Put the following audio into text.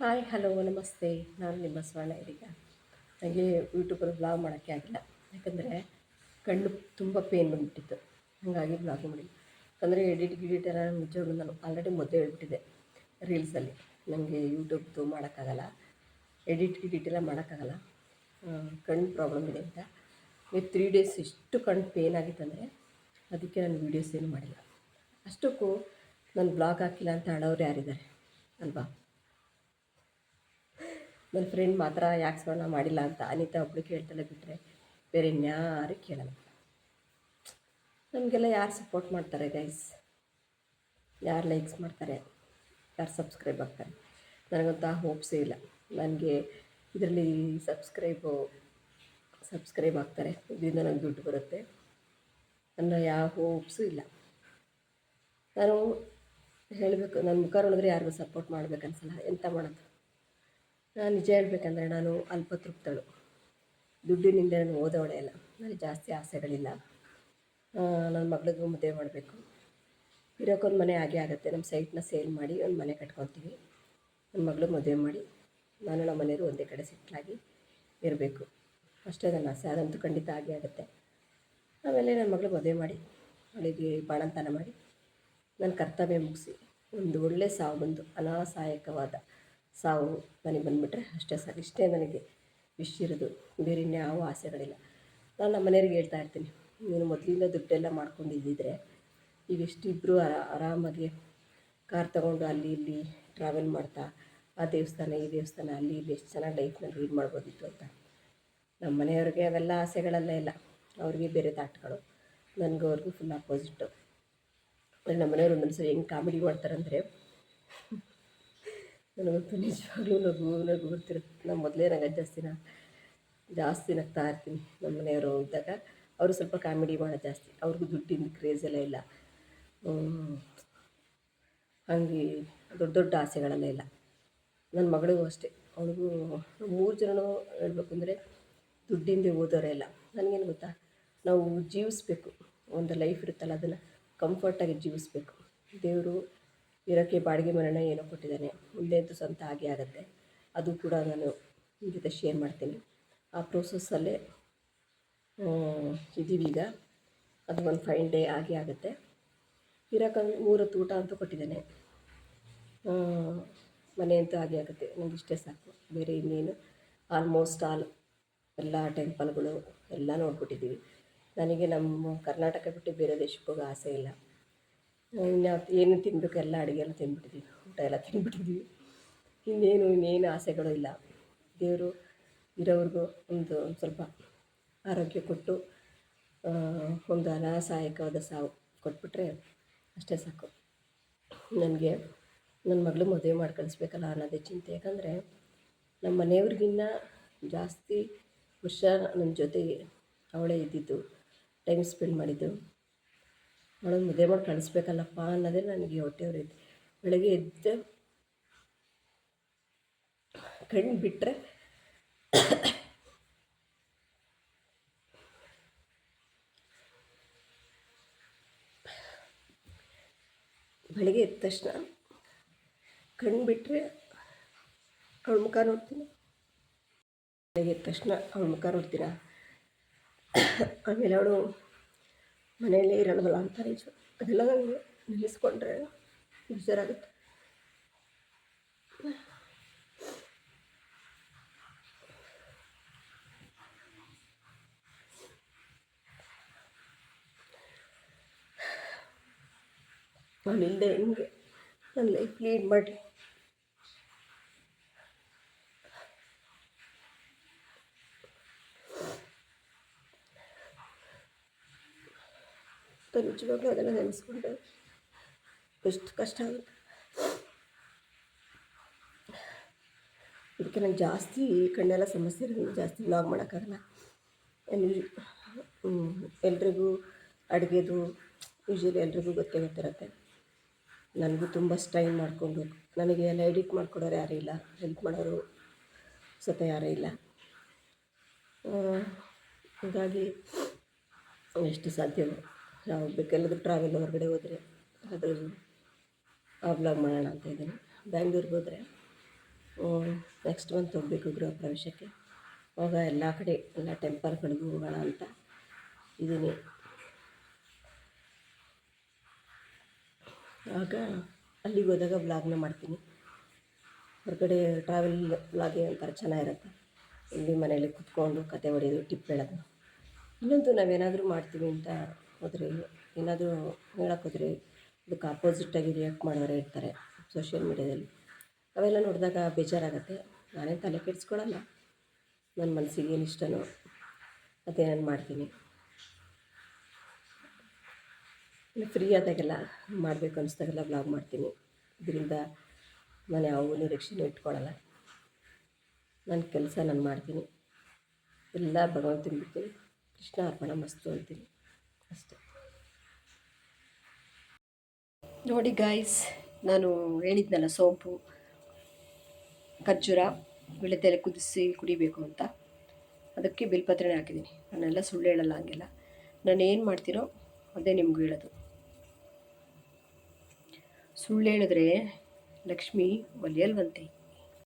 Hi, hello, ನಮಸ್ತೆ. ನಾನು ನಿಮ್ಮ ಸ್ವರ್ಣ ಇದೀಗ. ನನಗೆ ಯೂಟ್ಯೂಬಲ್ಲಿ ಬ್ಲಾಗ್ ಮಾಡೋಕ್ಕೆ ಆಗಿಲ್ಲ. ಯಾಕಂದರೆ ಕಣ್ಣು ತುಂಬ ಪೇನ್ ಬಂದುಬಿಟ್ಟಿತ್ತು. ಹಾಗಾಗಿ ಬ್ಲಾಗ್ ಮಾಡಿ ಯಾಕಂದರೆ ಎಡಿಟ್ ಗಿಡಿಟ್ ಎಲ್ಲ ನಿಜವಾಗ್ಲೂ ನಾನು ಆಲ್ರೆಡಿ ಮೊದಲೇ ಹೇಳ್ಬಿಟ್ಟಿದ್ದೆ ರೀಲ್ಸಲ್ಲಿ ನನಗೆ ಯೂಟ್ಯೂಬ್ದು ಮಾಡೋಕ್ಕಾಗಲ್ಲ. ಎಡಿಟ್ ಗಿಡಿಟ್ ಎಲ್ಲ ಮಾಡೋಕ್ಕಾಗಲ್ಲ. ಕಣ್ಣು ಪ್ರಾಬ್ಲಮ್ ಇದೆ ಅಂತ. ಈ ತ್ರೀ ಡೇಸ್ ಎಷ್ಟು ಕಣ್ಣು ಪೇನ್ ಆಗಿತ್ತಂದರೆ ಅದಕ್ಕೆ ನಾನು ವೀಡಿಯೋಸ್ ಏನು ಮಾಡಿಲ್ಲ. ಅಷ್ಟಕ್ಕೂ ನಾನು ಬ್ಲಾಗ್ ಹಾಕಿಲ್ಲ ಅಂತ ಆಡೋರು ಯಾರಿದ್ದಾರೆ? ಅಲ್ವಾ? ನನ್ನ ಫ್ರೆಂಡ್ ಮಾತ್ರ ಯಾಕೆ ಸ್ವರ್ಣ ಮಾಡಿಲ್ಲ ಅಂತ ಅನಿತಾ ಒಬ್ಳು ಕೇಳ್ತಲೇ ಬಿಟ್ಟರೆ ಬೇರೆ ಇನ್ಯಾರು ಕೇಳಲ್ಲ. ನಮಗೆಲ್ಲ ಯಾರು ಸಪೋರ್ಟ್ ಮಾಡ್ತಾರೆ ಗೈಸ್ ಯಾರು ಲೈಕ್ಸ್ ಮಾಡ್ತಾರೆ, ಯಾರು ಸಬ್ಸ್ಕ್ರೈಬ್ ಆಗ್ತಾರೆ? ನನಗಂತ ಹೋಪ್ಸೇ ಇಲ್ಲ. ನನಗೆ ಇದರಲ್ಲಿ ಸಬ್ಸ್ಕ್ರೈಬು ಸಬ್ಸ್ಕ್ರೈಬ್ ಆಗ್ತಾರೆ. ಇದರಿಂದ ನನಗೆ ದುಡ್ಡು ಬರುತ್ತೆ. ನನ್ನ ಯಾವ ಹೋಪ್ಸು ಇಲ್ಲ. ನಾನು ಹೇಳಬೇಕು ನನ್ನ ಮುಖ ನೋಡಿದ್ರೆ ಯಾರಿಗೂ ಸಪೋರ್ಟ್ ಮಾಡ್ಬೇಕನ್ಸಲ್ಲ. ಎಂತ ಮಾಡೋದು? ನಾನು ನಿಜ ಹೇಳಬೇಕಂದ್ರೆ ನಾನು ಅಲ್ಪತೃಪ್ತಳು. ದುಡ್ಡಿನಿಂದ ನಾನು ಓದೋಳೆ ಅಲ್ಲ. ನನಗೆ ಜಾಸ್ತಿ ಆಸೆಗಳಿಲ್ಲ. ನನ್ನ ಮಗಳಿಗೂ ಮದುವೆ ಮಾಡಬೇಕು. ಇರೋಕ್ಕೊಂದು ಮನೆ ಆಗೇ ಆಗುತ್ತೆ. ನಮ್ಮ ಸೈಟ್ನ ಸೇಲ್ ಮಾಡಿ ಒಂದು ಮನೆ ಕಟ್ಕೊತೀವಿ. ನನ್ನ ಮಗಳು ಮದುವೆ ಮಾಡಿ ನಾನು ನಮ್ಮ ಮನೆಯವರು ಒಂದೇ ಕಡೆ ಸೆಟ್ಲಾಗಿ ಇರಬೇಕು. ಅಷ್ಟೇ ನನ್ನ ಆಸೆ. ಅದಂತೂ ಖಂಡಿತ ಆಗೇ ಆಗುತ್ತೆ. ಆಮೇಲೆ ನನ್ನ ಮಗಳು ಮದುವೆ ಮಾಡಿ, ಅವಳಿಗೆ ಬಾಣಂತನ ಮಾಡಿ ನನ್ನ ಕರ್ತವ್ಯ ಮುಗಿಸಿ. ಒಂದು ಒಳ್ಳೆ ಸಾವು ಬಂದು ಅನಾಸಹಾಯಕವಾದ ಸಾವು ನನಗೆ ಬಂದುಬಿಟ್ರೆ ಅಷ್ಟೇ ಸಾಕು. ಇಷ್ಟೇ ನನಗೆ ವಿಶ್ ಇರೋದು. ಬೇರೆ ಇನ್ಯಾವ ಆಸೆಗಳಿಲ್ಲ. ನಾನು ನಮ್ಮ ಮನೆಯವ್ರಿಗೆ ಹೇಳ್ತಾ ಇರ್ತೀನಿ, ನೀನು ಮೊದಲಿಂದ ದುಡ್ಡೆಲ್ಲ ಮಾಡ್ಕೊಂಡಿದ್ದಿದ್ರೆ ಈಗ ಇಷ್ಟಿಬ್ಬರು ಆರಾಮಾಗಿ ಕಾರ್ ತೊಗೊಂಡು ಅಲ್ಲಿ ಇಲ್ಲಿ ಟ್ರಾವೆಲ್ ಮಾಡ್ತಾ, ಆ ದೇವಸ್ಥಾನ, ಈ ದೇವಸ್ಥಾನ, ಅಲ್ಲಿ ಇಲ್ಲಿ ಎಷ್ಟು ಚೆನ್ನಾಗಿ ಲೈಫ್ನಲ್ಲಿ ಲೀಡ್ ಮಾಡ್ಬೋದಿತ್ತು ಅಂತ. ನಮ್ಮ ಮನೆಯವ್ರಿಗೆ ಅವೆಲ್ಲ ಆಸೆಗಳೆಲ್ಲ ಇಲ್ಲ. ಅವ್ರಿಗೆ ಬೇರೆ ತಾಟ್ಗಳು ನನಗೂ ಅವ್ರಿಗೂ ಫುಲ್ ಅಪೋಸಿಟ್ಟು ನಮ್ಮ ಮನೆಯವ್ರು ಒಂದೊಂದು ಸರಿ ಹೆಂಗೆ ಕಾಮಿಡಿ ಮಾಡ್ತಾರಂದರೆ ನನಗಂತೂ ನಿಜವಾಗ್ಲೂ ನಗು ನಗು ಬರ್ತಿರುತ್ತೆ ನಾನು ಮೊದಲೇ ನಂಗೆ ಜಾಸ್ತಿನ ಜಾಸ್ತಿ ನಗ್ತಾ ಇರ್ತೀನಿ ನಮ್ಮ ಮನೆಯವರು ಇದ್ದಾಗ. ಅವರು ಸ್ವಲ್ಪ ಕಾಮಿಡಿ ಮಾಡೋದು ಜಾಸ್ತಿ. ಅವ್ರಿಗೂ ದುಡ್ಡಿನ ಕ್ರೇಜ್ ಎಲ್ಲ ಇಲ್ಲ. ಹಂಗೆ ದೊಡ್ಡ ದೊಡ್ಡ ಆಸೆಗಳೆಲ್ಲ ಇಲ್ಲ. ನನ್ನ ಮಗಳಿಗೂ ಅಷ್ಟೇ. ಅವಳಿಗೂ ಮೂರು ಜನನೂ ಹೇಳ್ಬೇಕು ಅಂದರೆ ದುಡ್ಡಿಂದೇ ಓದೋರೇ ಇಲ್ಲ. ನನಗೇನು ಗೊತ್ತಾ? ನಾವು ಜೀವಿಸ್ಬೇಕು. ಒಂದು ಲೈಫ್ ಇರುತ್ತಲ್ಲ, ಅದನ್ನು ಕಂಫರ್ಟಾಗಿ ಜೀವಿಸ್ಬೇಕು. ದೇವರು ಇರೋಕ್ಕೆ ಬಾಡಿಗೆ ಮನೆನ ಏನೋ ಕೊಟ್ಟಿದ್ದಾನೆ. ಮುಂದೆ ಅಂತೂ ಸ್ವಂತ ಆಗೇ ಆಗುತ್ತೆ. ಅದು ಕೂಡ ನಾನು ನಿಮ್ಮ ಜೊತೆ ಶೇರ್ ಮಾಡ್ತೀನಿ. ಆ ಪ್ರೋಸೆಸ್ಸಲ್ಲೇ ಈಗ. ಅದು ಒಂದು ಫೈನ್ ಡೇ ಆಗೇ ಆಗುತ್ತೆ. ಇರೋಕ್ಕಂದ್ರೆ ಮೂರು ಹೊತ್ತು ಊಟ ಅಂತೂ ಕೊಟ್ಟಿದ್ದಾನೆ. ಮನೆ ಅಂತೂ ಹಾಗೆ ಆಗುತ್ತೆ. ನನಗೆ ಇಷ್ಟೇ ಸಾಕು. ಬೇರೆ ಇನ್ನೇನು. ಆಲ್ಮೋಸ್ಟ್ ಆಲ್ ಎಲ್ಲ ಟೆಂಪಲ್ಗಳು ಎಲ್ಲ ನೋಡ್ಬಿಟ್ಟಿದ್ದೀವಿ. ನನಗೆ ನಮ್ಮ ಕರ್ನಾಟಕ ಬಿಟ್ಟು ಬೇರೆ ದೇಶಕ್ಕೆ ಹೋಗೋ ಆಸೆ ಇಲ್ಲ. ಇನ್ನು ಏನು ತಿನ್ನಬೇಕು ಎಲ್ಲ ಅಡುಗೆ ಎಲ್ಲ ತಿಂದ್ಬಿಟ್ಟಿದ್ದೀವಿ ಊಟ ಎಲ್ಲ ತಿಂದ್ಬಿಟ್ಟಿದ್ದೀವಿ ಇನ್ನೇನು ಇನ್ನೇನು ಆಸೆಗಳು ಇಲ್ಲ. ದೇವರು ಇರೋವ್ರಿಗೂ ಒಂದು ಒಂದು ಸ್ವಲ್ಪ ಆರೋಗ್ಯ ಕೊಟ್ಟು ಒಂದು ಅನಾಸಹಾಯಕವಾದ ಸಾವು ಕೊಟ್ಬಿಟ್ರೆ ಅಷ್ಟೇ ಸಾಕು. ನನಗೆ ನನ್ನ ಮಗಳು ಮದುವೆ ಮಾಡಿ ಕಳಿಸ್ಬೇಕಲ್ಲ ಅನ್ನೋದೇ ಚಿಂತೆ. ಯಾಕಂದರೆ ನಮ್ಮ ಮನೆಯವ್ರಿಗಿನ್ನ ಜಾಸ್ತಿ ವರ್ಷ ನನ್ನ ಜೊತೆ ಅವಳೇ ಇದ್ದಿದ್ದು, ಟೈಮ್ ಸ್ಪೆಂಡ್ ಮಾಡಿದ್ದು. ಅವಳನ್ನು ಮುದ್ದೆ ಮಾಡಿ ಕಳಿಸ್ಬೇಕಲ್ಲಪ್ಪ ಅನ್ನೋದೇ ನನಗೆ ಹೊಟ್ಟೆವ್ರೈತೆ ಬೆಳಗ್ಗೆ ಎದ್ದ ಕಣ್ಣು ಬಿಟ್ಟರೆ ಬೆಳಗ್ಗೆ ಎದ್ದ ತಕ್ಷಣ ಕಣ್ಣು ಬಿಟ್ಟರೆ ಅವಳ ಮುಖ ನೋಡ್ತೀನಿ. ಬೆಳಗ್ಗೆ ಎದ್ದ ತಕ್ಷಣ ಅವಳ ಮುಖ ನೋಡ್ತೀನ ಆಮೇಲೆ ಅವಳು ಮನೆಯಲ್ಲೇ ಇರಲ್ವಲ್ಲ ಅಂತ ನಿಜ ಅದೆಲ್ಲ ನನಗೆ ನಿಲ್ಲಿಸ್ಕೊಂಡ್ರೆ ಬೇಜಾರಾಗುತ್ತೆ ನಾನಿಲ್ಲದೆ ಹೆಂಗೆ ನನ್ನ ಲೈಫ್ ಲೀಡ್ ಮಾಡಿ ನಿಜವಾಗ್ಲೂ ಅದನ್ನು ನೆನೆಸ್ಕೊಂಡು ಎಷ್ಟು ಕಷ್ಟ ಆಗುತ್ತೆ. ಇದಕ್ಕೆ ನಂಗೆ ಜಾಸ್ತಿ ಕಣ್ಣೆಲ್ಲ ಸಮಸ್ಯೆ ಇರೋದ್ರಿಂದ ಜಾಸ್ತಿ ವ್ಲಾಗ್ ಮಾಡೋಕ್ಕಾಗಲ್ಲ. ಎಲ್ಲಿ ಎಲ್ರಿಗೂ ಅಡುಗೆದು ಯೂಶ್ವಲಿ ಎಲ್ರಿಗೂ ಗೊತ್ತೇ ಗೊತ್ತಿರುತ್ತೆ. ನನಗೂ ತುಂಬ ಸ್ಟೈಲ್ ಮಾಡಿಕೊಂಡು, ನನಗೆ ಎಲ್ಲ ಎಡಿಟ್ ಮಾಡ್ಕೊಡೋರು ಯಾರೂ ಇಲ್ಲ ಹೆಲ್ಪ್ ಮಾಡೋರು ಸತ ಯಾರೂ ಇಲ್ಲ. ಹೀಗಾಗಿ, ಎಷ್ಟು ಸಾಧ್ಯವೋ. ನಾವು ಬೇಕೆಲ್ಲರೂ ಟ್ರಾವೆಲ್ ಹೊರಗಡೆ ಹೋದರೆ ಅದು ಆ ಬ್ಲಾಗ್ ಮಾಡೋಣ ಅಂತ ಇದ್ದೀನಿ. ಬ್ಯಾಂಗ್ಳೂರಿಗೆ ಹೋದರೆ ನೆಕ್ಸ್ಟ್ ಮಂತ್ ಹೋಗಬೇಕು ಗೃಹ ಪ್ರವೇಶಕ್ಕೆ. ಆವಾಗ ಎಲ್ಲ ಕಡೆ, ಎಲ್ಲ ಟೆಂಪಲ್ಗಳಿಗೂ ಹೋಗೋಣ ಅಂತ ಇದ್ದೀನಿ. ಆಗ ಅಲ್ಲಿಗೆ ಹೋದಾಗ ಬ್ಲಾಗ್ನ ಮಾಡ್ತೀನಿ. ಹೊರಗಡೆ ಟ್ರಾವೆಲ್ ಬ್ಲಾಗೆ ಒಂಥರ ಚೆನ್ನಾಗಿರುತ್ತೆ. ಇಲ್ಲಿ ಮನೇಲಿ ಕುತ್ಕೊಂಡು, ಕತೆ ಹೊಡೆಯೋದು ಟಿಪ್ ಹೇಳೋದು ಇನ್ನೊಂದು ನಾವೇನಾದರೂ ಮಾಡ್ತೀವಿ ಅಂತ ಹೋದರೆ ಏನಾದರೂ ಹೇಳೋಕ್ಕೋದ್ರೆ ಅದಕ್ಕೆ ಆಗಿ ರಿಯಾಕ್ಟ್ ಮಾಡೋರೇ ಇರ್ತಾರೆ ಸೋಷಿಯಲ್ ಮೀಡ್ಯಾದಲ್ಲಿ ಅವೆಲ್ಲ ನೋಡಿದಾಗ ಬೇಜಾರಾಗುತ್ತೆ. ನಾನೇನು ತಲೆ ಕೆಡಿಸ್ಕೊಳ್ಳಲ್ಲ ನನ್ನ ಮನಸ್ಸಿಗೆ ಏನು ಇಷ್ಟನೋ ಅದೇ ನಾನು ಮಾಡ್ತೀನಿ. ಫ್ರೀ ಆದಾಗೆಲ್ಲ ಮಾಡಬೇಕು ಅನಿಸ್ದಾಗೆಲ್ಲ ಬ್ಲಾಗ್ ಮಾಡ್ತೀನಿ. ಇದರಿಂದ ನಾನು ಯಾವ ನಿರೀಕ್ಷೆನೂ ಇಟ್ಕೊಳ್ಳಲ್ಲ ನನ್ನ ಕೆಲಸ ನಾನು ಮಾಡ್ತೀನಿ. ಎಲ್ಲ ಭಗವಂತನ ಬಿಡ್ತೀನಿ ಕೃಷ್ಣ ಅರ್ಪಣ ಮಸ್ತು ಅಂತೀನಿ. ಅಷ್ಟೇ. ನೋಡಿ ಗಾಯ್ಸ್ ನಾನು ಹೇಳಿದ್ನಲ್ಲ ಸೋಂಪು, ಖರ್ಜೂರ ವಿಳೆದೆಲೆ ಕುದಿಸಿ ಕುಡಿಬೇಕು ಅಂತ. ಅದಕ್ಕೆ ಬಿಲ್ಪತ್ರೆನೇ ಹಾಕಿದ್ದೀನಿ. ನಾನೆಲ್ಲ ಸುಳ್ಳು ಹೇಳಲ್ಲ ಹಂಗೆಲ್ಲ. ನಾನು ಏನು ಮಾಡ್ತೀರೋ ಅದೇ ನಿಮಗೂ ಹೇಳೋದು. ಸುಳ್ಳು ಹೇಳಿದ್ರೆ ಲಕ್ಷ್ಮಿ ಒಲಿಯಲ್ವಂತೆ.